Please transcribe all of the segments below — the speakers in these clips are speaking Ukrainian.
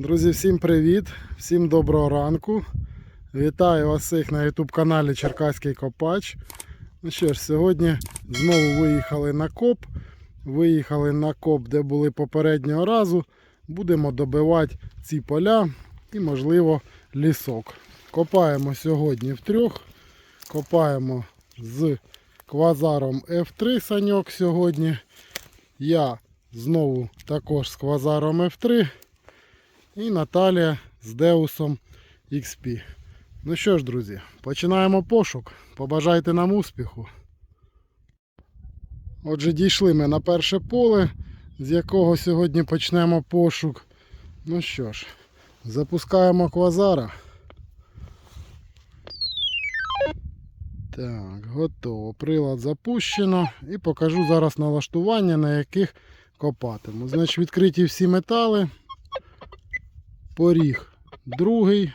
Друзі, всім привіт! Всім доброго ранку. Вітаю вас всіх на YouTube каналі Черкаський Копач. Ну що ж, сьогодні знову виїхали на коп. Виїхали на коп, де були попереднього разу. Будемо добивати ці поля і, можливо, лісок. Копаємо сьогодні втрьох. Копаємо з квазаром F3 саньок сьогодні. Я знову також з квазаром F3. І Наталія з Деусом XP. Ну що ж, друзі, починаємо пошук. Побажайте нам успіху. Отже, дійшли ми на перше поле, з якого сьогодні почнемо пошук. Ну що ж, запускаємо квазара. Так, готово. Прилад запущено. І покажу зараз налаштування, на яких копатиму. Значить, відкриті всі метали. Поріг другий.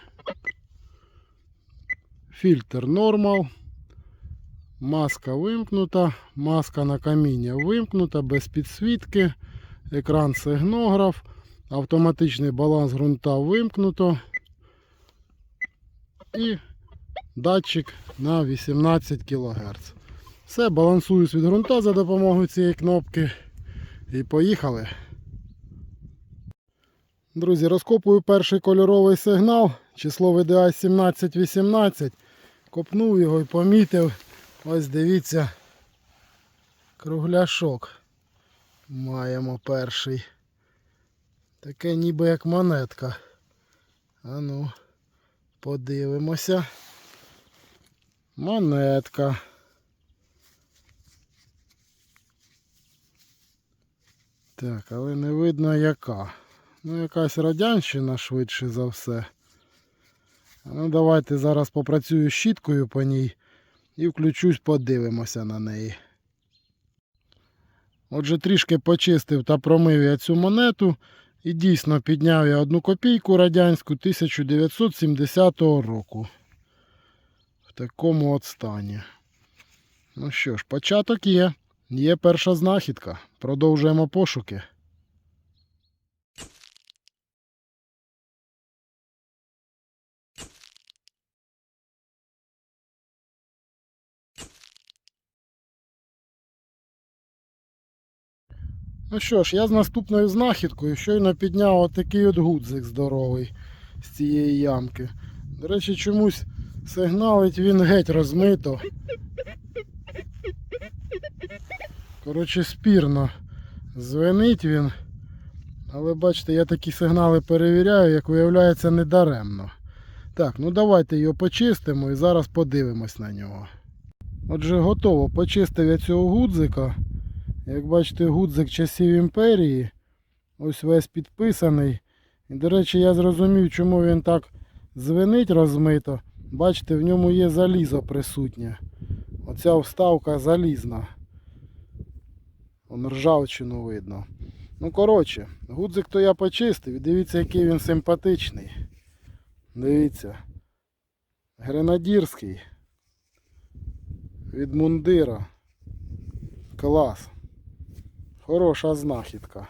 Фільтр нормал. Маска вимкнута. Маска на каміння вимкнута, без підсвітки. Екран сигнограф. Автоматичний баланс ґрунта вимкнуто. І датчик на 18 кГц. Все, балансуюсь від ґрунта за допомогою цієї кнопки. І поїхали. Друзі, розкопую перший кольоровий сигнал. Число VDI 1718. Копнув його і помітив. Ось дивіться. Кругляшок. Маємо перший. Таке ніби як монетка. А ну, подивимося. Монетка. Так, але не видно яка. Ну, якась радянщина швидше за все. Ну, давайте зараз попрацюю щіткою по ній і включусь, подивимося на неї. Отже, трішки почистив та промив я цю монету. І дійсно підняв я одну копійку радянську 1970 року. В такому от стані. Ну що ж, початок є. Є перша знахідка. Продовжуємо пошуки. Ну що ж, я з наступною знахідкою щойно підняв отакий от гудзик здоровий з цієї ямки. До речі, чомусь сигналить він геть розмито. Коротше, спірно звенить він. Але бачите, я такі сигнали перевіряю, як виявляється, недаремно. Так, ну давайте його почистимо і зараз подивимось на нього. Отже, готово. Почистив я цього гудзика. Як бачите, гудзик часів імперії. Ось весь підписаний. І, до речі, я зрозумів, чому він так звенить розмито. Бачите, в ньому є залізо присутнє. Оця вставка залізна. Вон ржавчину видно. Ну, коротше, гудзик то я почистив. Дивіться, який він симпатичний. Дивіться. Гренадірський. Від мундира. Клас. Хороша знахідка.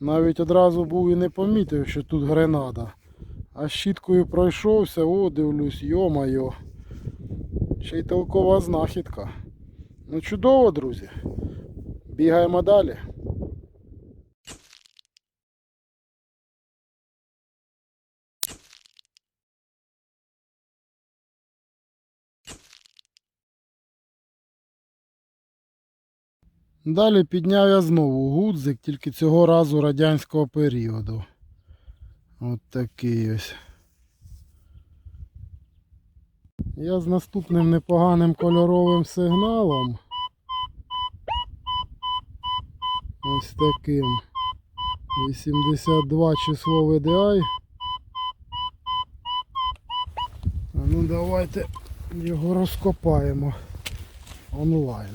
Навіть одразу був і не помітив, що тут гренада. А щіткою пройшовся, о, дивлюсь, йо-майо. Ще й толкова знахідка. Ну чудово, друзі. Бігаємо далі. Далі підняв я знову гудзик, тільки цього разу радянського періоду. От такий ось. Я з наступним непоганим кольоровим сигналом. Ось таким. 82 число VDI. А ну давайте його розкопаємо онлайн.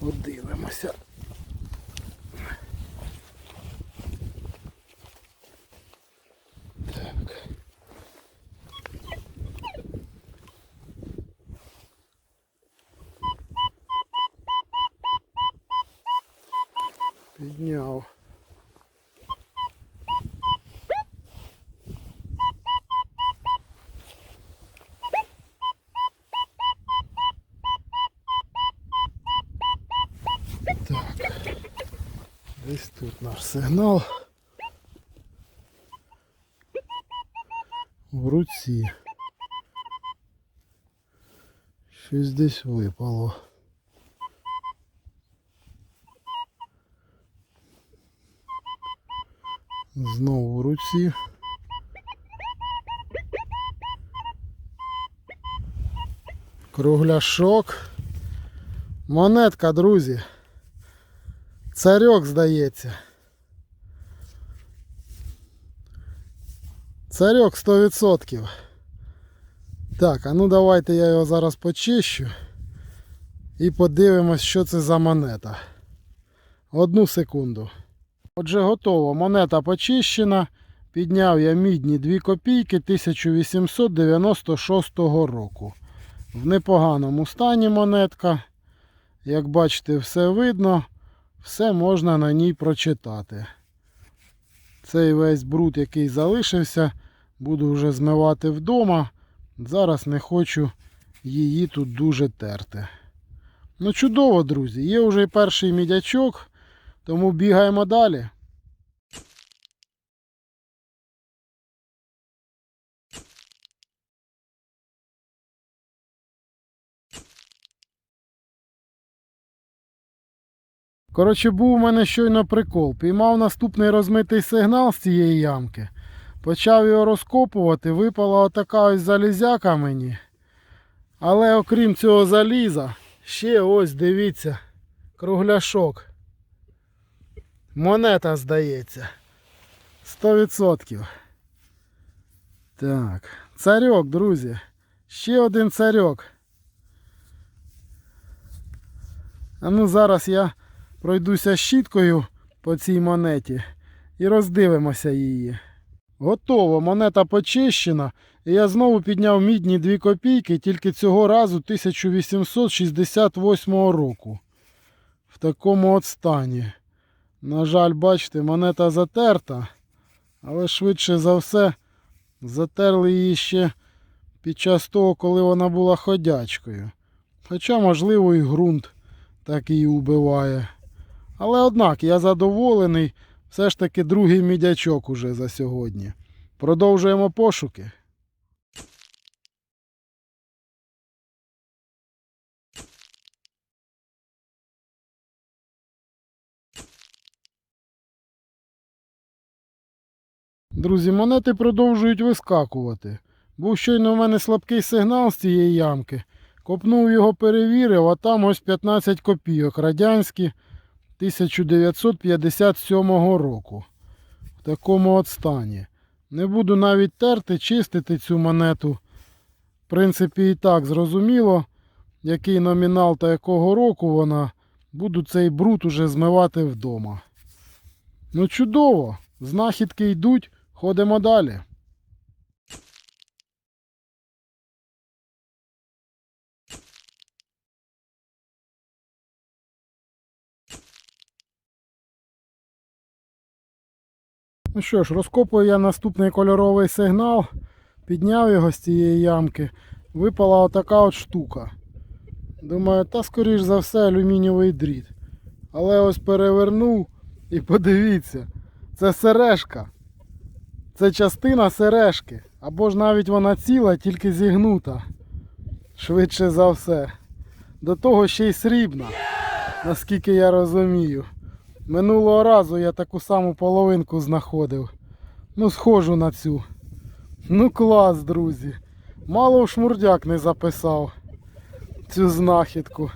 Подивимося. тут наш сигнал. В руці. Щось десь випало. Знову в руці. Кругляшок. Монетка, друзі. Царьок, здається. Царьок 100%. Так, а ну давайте я його зараз почищу і подивимось, що це за монета. Одну секунду. Отже, готово. Монета почищена. Підняв я мідні 2 копійки 1896 року. В непоганому стані монетка. Як бачите, все видно, все можна на ній прочитати. Цей весь бруд, який залишився, буду вже змивати вдома. Зараз не хочу її тут дуже терти. Ну, чудово, друзі. Є вже перший мідячок, тому бігаємо далі. Коротше, був у мене щойно прикол. Піймав наступний розмитий сигнал з цієї ямки. Почав його розкопувати, випала отака ось залізяка мені. Але окрім цього заліза, ще ось дивіться, кругляшок. Монета здається. 100%. Так, царьок, друзі. Ще один царьок. А ну зараз я пройдуся щіткою по цій монеті і роздивимося її. Готово, монета почищена. І я знову підняв мідні 2 копійки, тільки цього разу 1868 року. В такому от стані. На жаль, бачите, монета затерта, але швидше за все затерли її ще під час того, коли вона була ходячкою. Хоча, можливо, і ґрунт так її убиває. Але однак я задоволений, все ж таки другий мідячок уже за сьогодні. Продовжуємо пошуки. Друзі, монети продовжують вискакувати. Був щойно в мене слабкий сигнал з цієї ямки. Копнув його, перевірив, а там ось 15 копійок радянські 1957 року. В такому от стані. Не буду навіть терти, чистити цю монету. В принципі, і так зрозуміло, який номінал та якого року вона. Буду цей бруд уже змивати вдома. Ну чудово! Знахідки йдуть, ходимо далі. Ну що ж, розкопую я наступний кольоровий сигнал, підняв його з цієї ямки, випала отака от штука. Думаю, та скоріш за все алюмінієвий дріт. Але ось перевернув і подивіться, це сережка. Це частина сережки. Або ж навіть вона ціла, тільки зігнута. Швидше за все. До того ще й срібна, наскільки я розумію. Минулого разу я таку саму половинку знаходив. Ну, схожу на цю. Ну клас, друзі. Мало в шмурдяк не записав цю знахідку.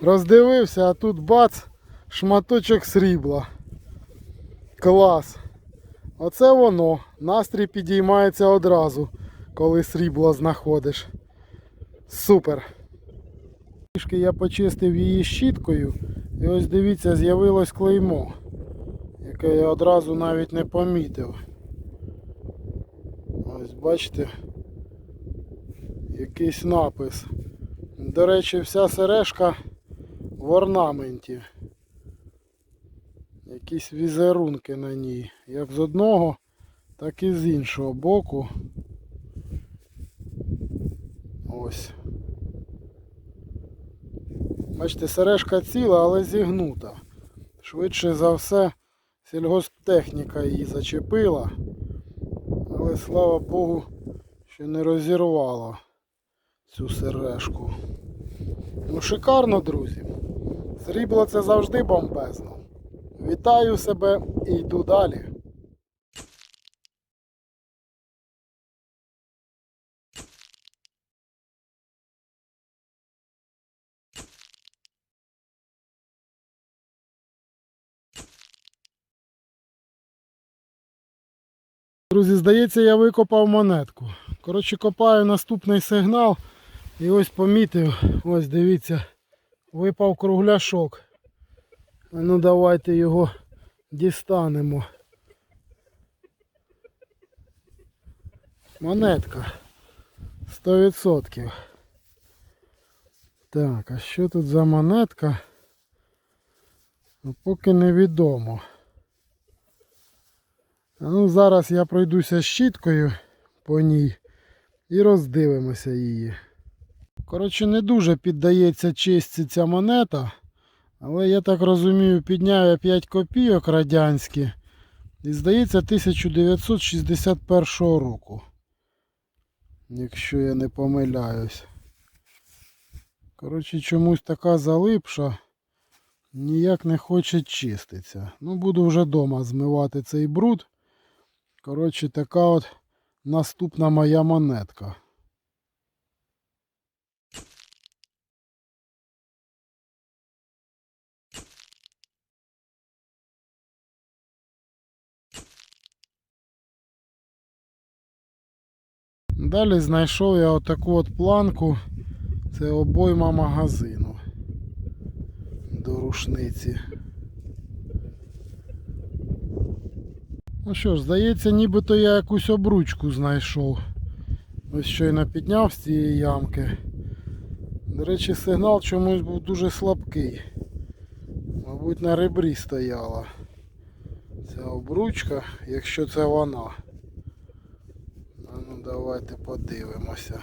Роздивився, а тут бац, шматочок срібла. Клас. Оце воно. Настрій підіймається одразу, коли срібло знаходиш. Супер. Трішки я почистив її щіткою. І ось дивіться, з'явилось клеймо, яке я одразу навіть не помітив. Ось бачите, якийсь напис. До речі, вся сережка в орнаменті. якісь візерунки на ній. Як з одного, так і з іншого боку. Ось. Бачите, сережка ціла, але зігнута. Швидше за все, сільгосптехніка її зачепила. Але слава Богу, що не розірвала цю сережку. Ну, шикарно, друзі. Срібло це завжди бомбезно. Вітаю себе і йду далі. Друзі, здається, я викопав монетку. Коротше, копаю наступний сигнал. І ось помітив, ось дивіться, випав кругляшок. Ну давайте його дістанемо. Монетка. 100%. Так, а що тут за монетка? Ну, поки невідомо. Ну зараз я пройдуся щіткою по ній і роздивимося її. Коротше, не дуже піддається чисті ця монета. Але я так розумію, підняв я 5 копійок радянські. І здається 1961 року. Якщо я не помиляюсь. Коротше, чомусь така залипша. Ніяк не хоче чиститися. Ну, буду вже вдома змивати цей бруд. Коротше, така от наступна моя монетка. Далі знайшов я отаку от планку. Це обойма магазину до рушниці. Ну що ж, здається, нібито я якусь обручку знайшов. Ось щойно підняв з цієї ямки. До речі, сигнал чомусь був дуже слабкий. Мабуть, на ребрі стояла ця обручка, якщо це вона. Ну давайте подивимося.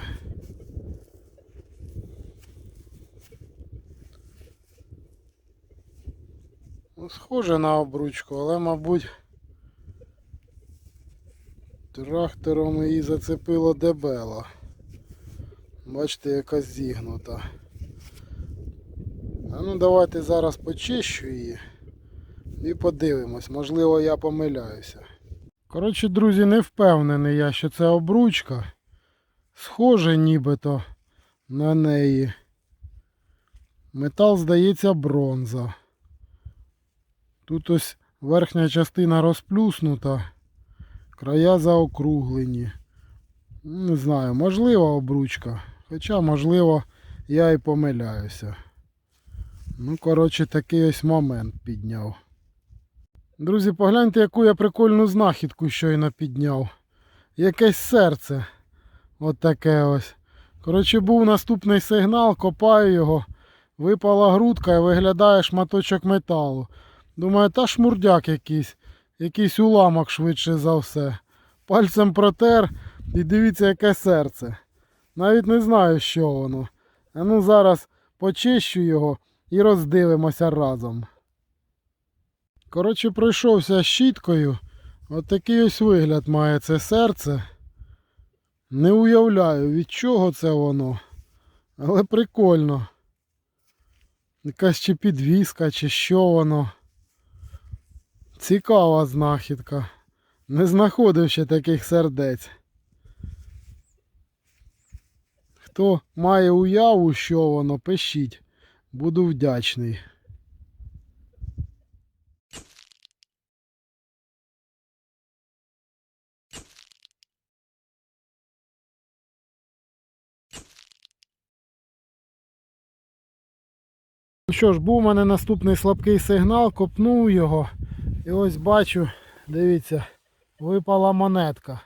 Ну, схоже на обручку, але мабуть трактором її зацепило дебело. Бачите, яка зігнута. А ну давайте зараз почищу її і подивимось, можливо я помиляюся. Коротше, друзі, не впевнений я, що це обручка. Схоже нібито на неї. Метал, здається, бронза. Тут ось верхня частина розплюснута, края заокруглені. Не знаю, можливо обручка. Хоча, можливо, я і помиляюся. Ну, коротше, такий ось момент підняв. Друзі, погляньте, яку я прикольну знахідку щойно підняв. Якесь серце. От таке ось. Коротше, був наступний сигнал, копаю його, випала грудка і виглядає шматочок металу. Думаю, та шмурдяк якийсь, якийсь уламок швидше за все. Пальцем протер і дивіться, яке серце. Навіть не знаю, що воно. Ну зараз почищу його і роздивимося разом. Коротше, пройшовся щіткою. От такий ось вигляд має це серце. Не уявляю, від чого це воно. Але прикольно. Якась чи підвіска, чи що воно. Цікава знахідка. Не знаходив ще таких сердець. Хто має уяву, що воно, пишіть. Буду вдячний. Ну що ж, був у мене наступний слабкий сигнал, копнув його. І ось бачу, дивіться, випала монетка.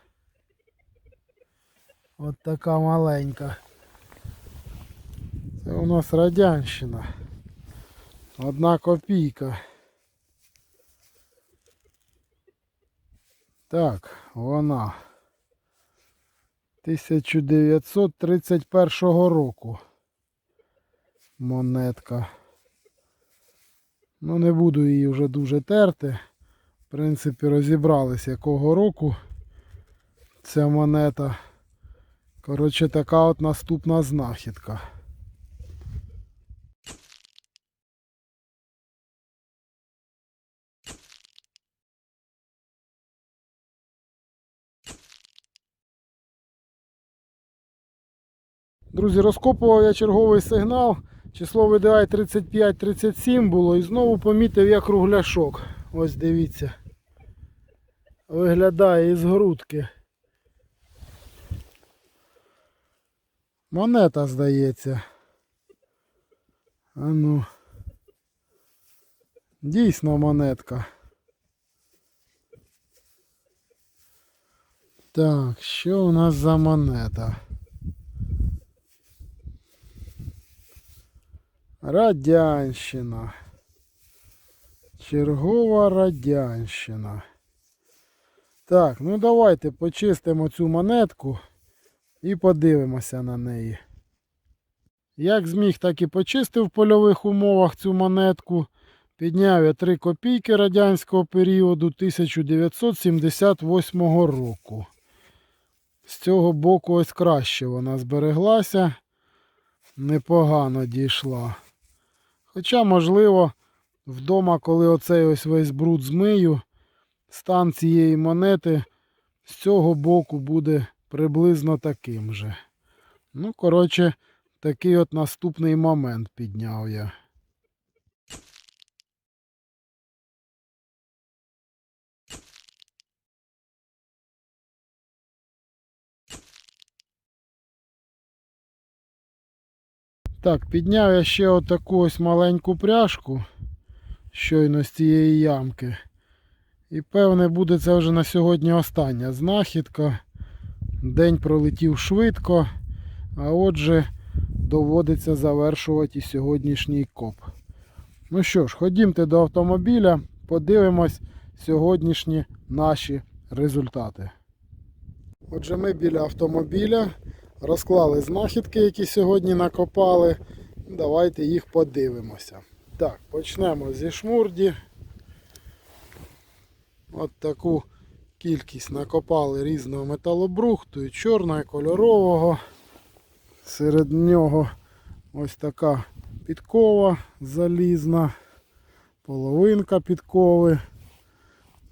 От така маленька. Це у нас радянщина. Одна копійка. Так, вона. 1931 року. Монетка. Ну, не буду її вже дуже терти. В принципі, розібрались якого року ця монета. Коротше, така от наступна знахідка. Друзі, розкопував я черговий сигнал. Число VDI 35-37 було і знову помітив я кругляшок. Ось дивіться. Виглядає із грудки. Монета, здається. А ну. Дійсно монетка. Так, що у нас за монета? Радянщина. Чергова радянщина. Так, ну давайте почистимо цю монетку і подивимося на неї. Як зміг, так і почистив в польових умовах цю монетку. Підняв я 3 копійки радянського періоду 1978 року. З цього боку ось краще вона збереглася. Непогано дійшла. Хоча, можливо, вдома, коли оцей ось весь бруд змию, стан цієї монети з цього боку буде приблизно таким же. Ну, коротше, такий от наступний момент підняв я. Так, підняв я ще отаку ось маленьку пряжку щойно з цієї ямки. І певне буде це вже на сьогодні остання знахідка. День пролетів швидко, а отже доводиться завершувати сьогоднішній коп. Ну що ж, ходімте до автомобіля, подивимось сьогоднішні наші результати. Отже, ми біля автомобіля розклали знахідки, які сьогодні накопали. Давайте їх подивимося. Так, почнемо зі шмурді. От таку кількість накопали різного металобрухту, і чорного, і кольорового. Серед нього ось така підкова залізна, половинка підкови.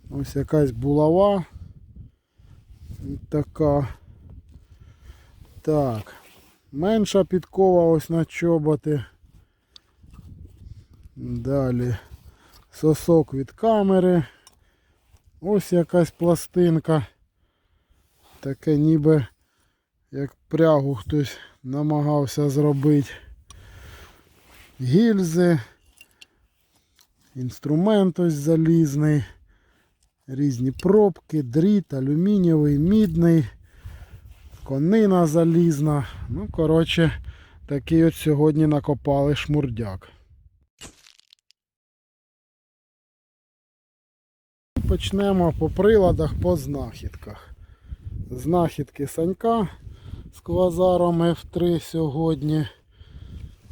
Ось якась булава. Така. Так. Менша підкова ось на чоботи. Далі сосок від камери. Ось якась пластинка. Таке ніби як прягу хтось намагався зробити. Гільзи. Інструмент ось залізний. Різні пробки, дріт, алюмінієвий, мідний, конина залізна. Ну, коротше, такий от сьогодні накопали шмурдяк. Почнемо по приладах, по знахідках. Знахідки Санька з квазаром F3 сьогодні.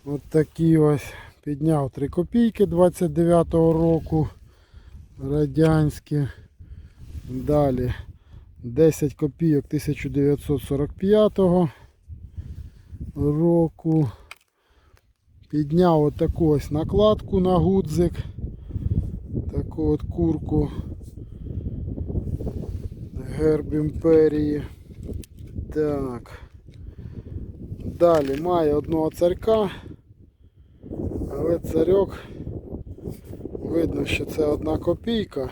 От такі ось підняв 3 копійки 29-го року. Радянські. Далі 10 копійок 1945 року. Підняв отаку ось накладку на гудзик. Таку от курку. Герб імперії. Так. Далі має одного царька. Але царьок видно, що це одна копійка.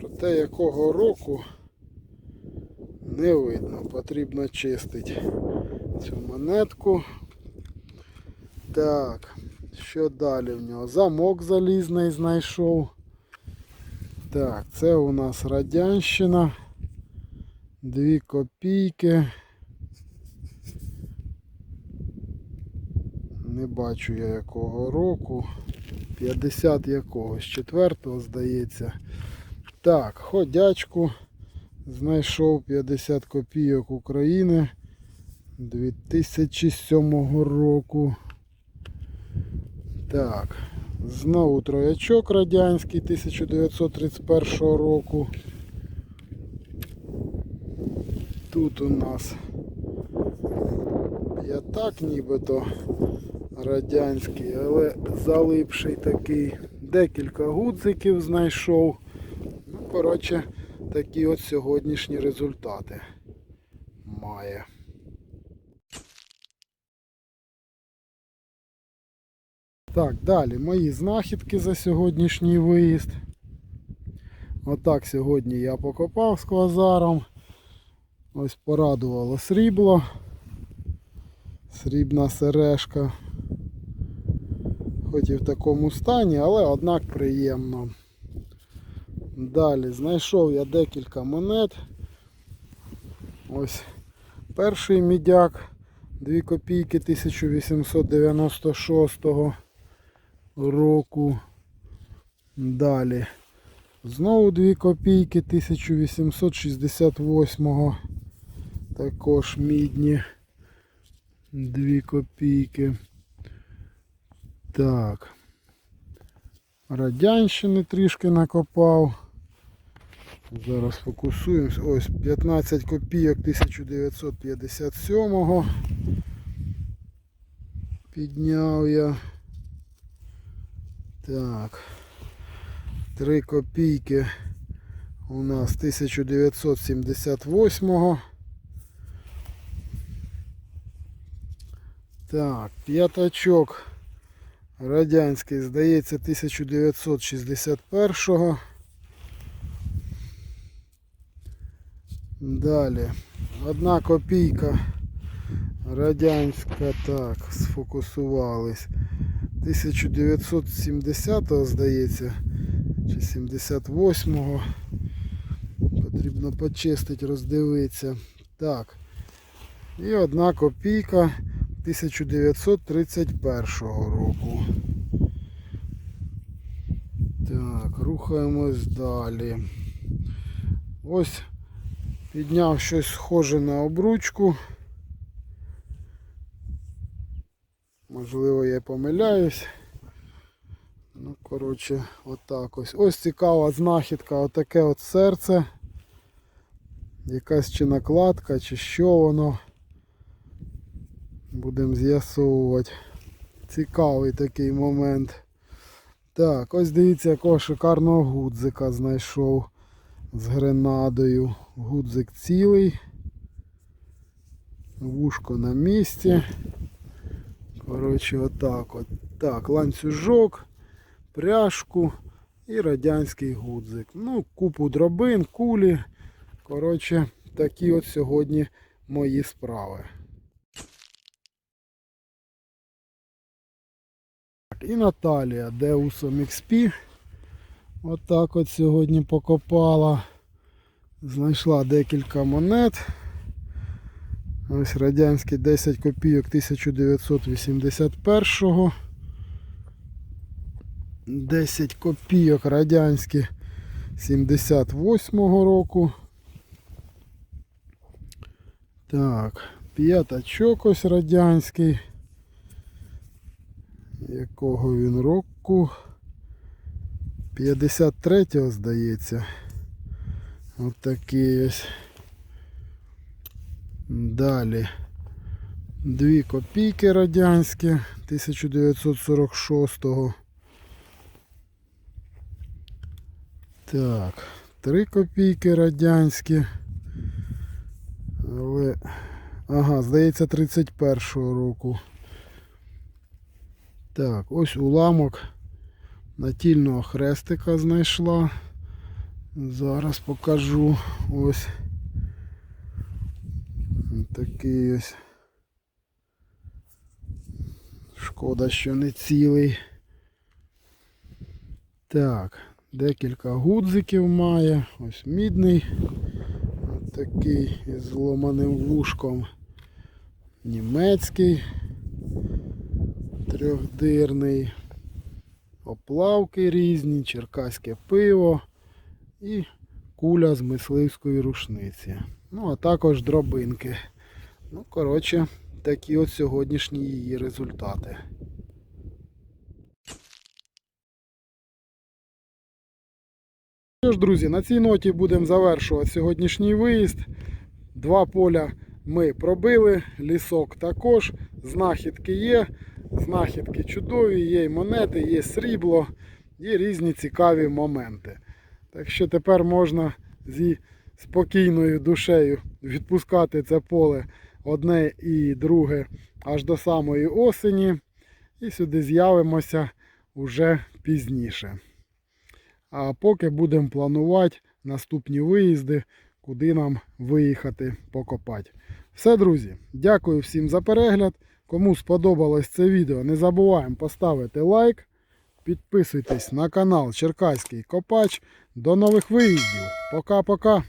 Проте якого року не видно. Потрібно чистити цю монетку. Так, що далі в нього? Замок залізний знайшов. Так, це у нас Радянщина. Дві копійки. Не бачу я якого року. 50 якогось, четвертого, здається. Так, ходячку. Знайшов 50 копійок України 2007 року. Так, знову троячок радянський 1931 року. Тут у нас п'ятак нібито радянський, але залипший такий. Декілька гудзиків знайшов. Ну, коротше, такі от сьогоднішні результати має. Так, далі мої знахідки за сьогоднішній виїзд. Отак сьогодні я покопав з квазаром. Ось порадувало срібло. Срібна сережка. Хоч і в такому стані, але однак приємно. Далі знайшов я декілька монет. Ось перший мідяк 2 копійки 1896 року. Далі. Знову 2 копійки 1868-го. також мідні 2 копійки. Так. Радянщини трішки накопав. Зараз фокусуємось. Ось 15 копійок 1957-го. Підняв я. Так. 3 копійки у нас 1978 Так, п'ятачок радянський, здається, 1961-го. Далі. Одна копійка радянська, так, сфокусувались. 1970 здається, чи 78-го. Потрібно почистити, роздивитися. Так. І одна копійка 1931 року. Так, рухаємось далі. Ось підняв щось схоже на обручку. Можливо, я помиляюсь. Ну, коротше, отак ось. Ось цікава знахідка, отаке от серце. Якась чи накладка, чи що воно. Будемо з'ясовувати. Цікавий такий момент. Так, ось дивіться, якого шикарного гудзика знайшов з гренадою. Гудзик цілий. Вушко на місці. Коротше, отак от. Так, ланцюжок, пряжку і радянський гудзик. Ну, купу дробин, кулі. Коротше, такі от сьогодні мої справи. І Наталія Деусом XP. Отак от сьогодні покопала. Знайшла декілька монет. Ось радянський 10 копійок 1981 10 копійок радянські 78-го року. Так, п'ятачок ось радянський. Якого він року? 53-го, здається. Ось такий ось. Далі. Дві копійки радянські 1946-го. Так, три копійки радянські. Але... Ага, здається, 31-го року. Так, ось уламок натільного хрестика знайшла. Зараз покажу. Ось. Такий ось. Шкода, що не цілий. Так, декілька гудзиків має. Ось мідний. Ось такий із зломаним вушком. Німецький. Трьохдирний. Оплавки різні, черкаське пиво. і куля з мисливської рушниці. Ну, а також дробинки. Ну, коротше, такі от сьогоднішні її результати. Що ж, друзі, на цій ноті будемо завершувати сьогоднішній виїзд. Два поля ми пробили, лісок також, знахідки є, знахідки чудові, є й монети, є срібло, є різні цікаві моменти. Так що тепер можна зі спокійною душею відпускати це поле одне і друге аж до самої осені. І сюди з'явимося уже пізніше. А поки будемо планувати наступні виїзди, куди нам виїхати покопати. Все, друзі, дякую всім за перегляд. Кому сподобалось це відео, не забуваємо поставити лайк. Підписуйтесь на канал Черкаський Копач. До нових виїздів. Пока-пока.